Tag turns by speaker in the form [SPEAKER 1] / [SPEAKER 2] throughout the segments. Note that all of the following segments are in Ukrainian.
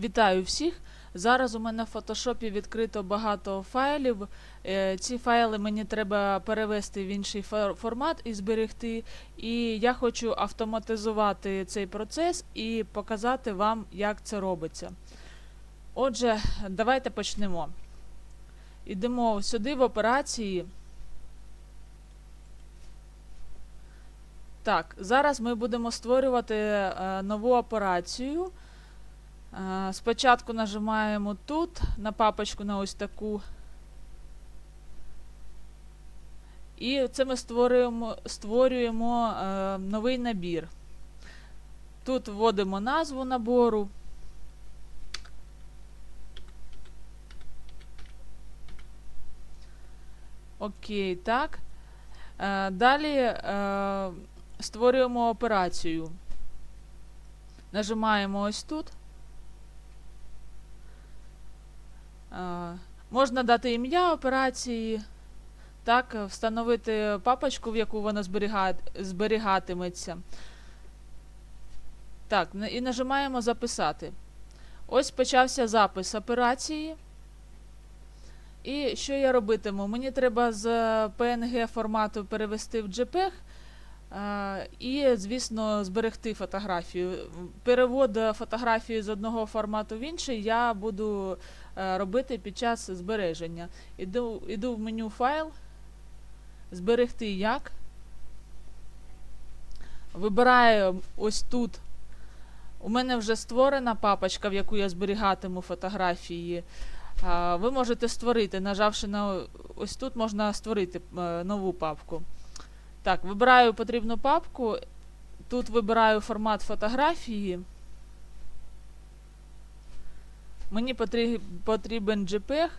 [SPEAKER 1] Вітаю всіх! Зараз у мене в фотошопі відкрито багато файлів. Е, Ці файли мені треба перевести в інший формат і зберегти. І я хочу автоматизувати цей процес і показати вам, як це робиться. Отже, давайте почнемо. Йдемо сюди в операції. Так, зараз ми будемо створювати е, нову операцію. Е, Спочатку нажимаємо тут на папочку на ось таку. І це ми створюємо, створюємо е, новий набір. Тут вводимо назву набору. Окей, так. Е, далі е, створюємо операцію. Нажимаємо ось тут. Е, Можна дати ім'я операції, так, е, встановити папочку, в яку вона зберіга- зберігатиметься. Так, і нажимаємо записати. Ось почався запис операції. І що я робитиму? Мені треба з PNG формату перевести в JPEG. е, І, звісно, зберегти фотографію. Перевод е, фотографії з одного формату в інший я буду е, робити під час збереження. Іду, іду в меню файл, зберегти як. Вибираю ось тут. У мене вже створена папочка, в яку я зберігатиму фотографії. Ви можете створити, нажавши на ось тут, можна створити е, нову папку. Так, вибираю потрібну папку. Тут вибираю формат фотографії. Мені потрібен JPEG.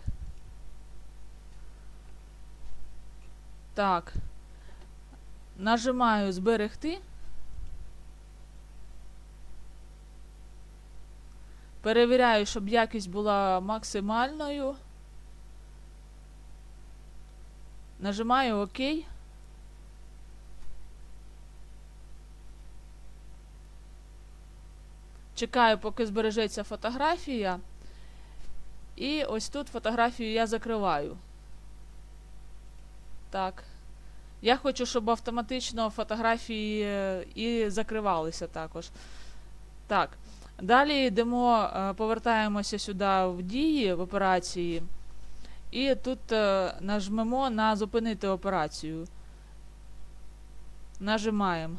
[SPEAKER 1] Так. Нажимаю зберегти. Перевіряю, щоб якість була максимальною. Нажимаю ОК. Чекаю, поки збережеться фотографія. І ось тут фотографію я закриваю. Так. Я хочу, щоб автоматично фотографії е, і закривалися також. Так. Далі йдемо, е, повертаємося сюди в дії в операції. І тут е, нажмемо на зупинити операцію. Нажимаємо.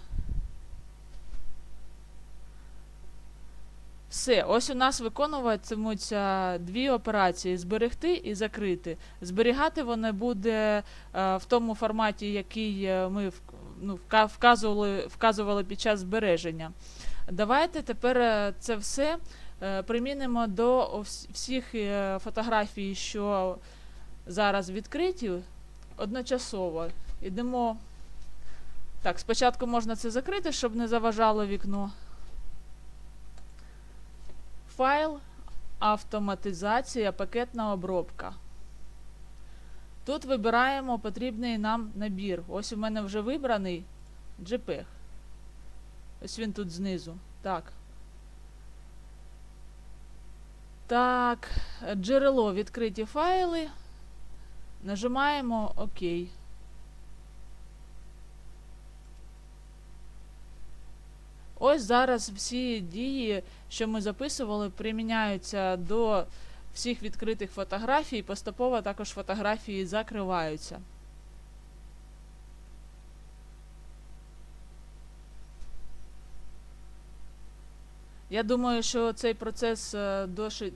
[SPEAKER 1] Все, ось у нас виконуватимуться дві операції: зберегти і закрити. Зберігати вони буде е, в тому форматі, який е, ми ну, вказували, вказували під час збереження. Давайте тепер е, це все примінимо до всіх фотографій, що зараз відкриті, одночасово. Ідемо. Так, спочатку можна це закрити, щоб не заважало вікно. Файл, автоматизація, пакетна обробка. Тут вибираємо потрібний нам набір. Ось у мене вже вибраний JPEG. Ось він тут знизу. Так. Так, джерело відкриті файли. Нажимаємо ОК. Ось зараз всі дії, що ми записували, приміняються до всіх відкритих фотографій. Поступово також фотографії закриваються. Я думаю, що цей процес е,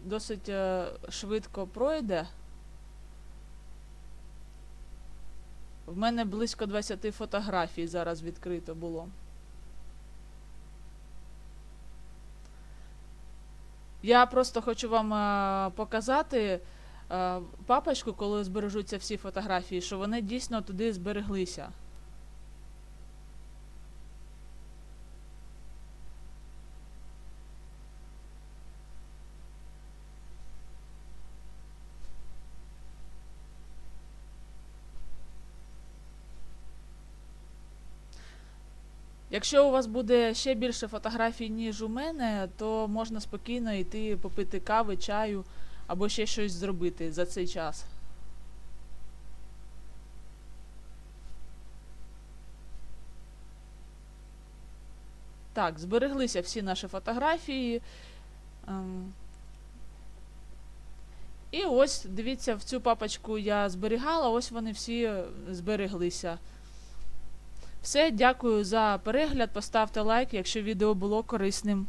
[SPEAKER 1] досить, е, швидко пройде. В мене близько 20 фотографій зараз відкрито було. Я просто хочу вам е, показати е, папочку, коли збережуться всі фотографії, що вони дійсно туди збереглися. Якщо у вас буде ще більше фотографій, ніж у мене, то можна спокійно йти попити кави, чаю або ще щось зробити за цей час. Так, збереглися всі наші фотографії. Ем, І ось, дивіться, в цю папочку я зберігала, ось вони всі збереглися. Все, дякую за перегляд. Поставте лайк, якщо відео було корисним.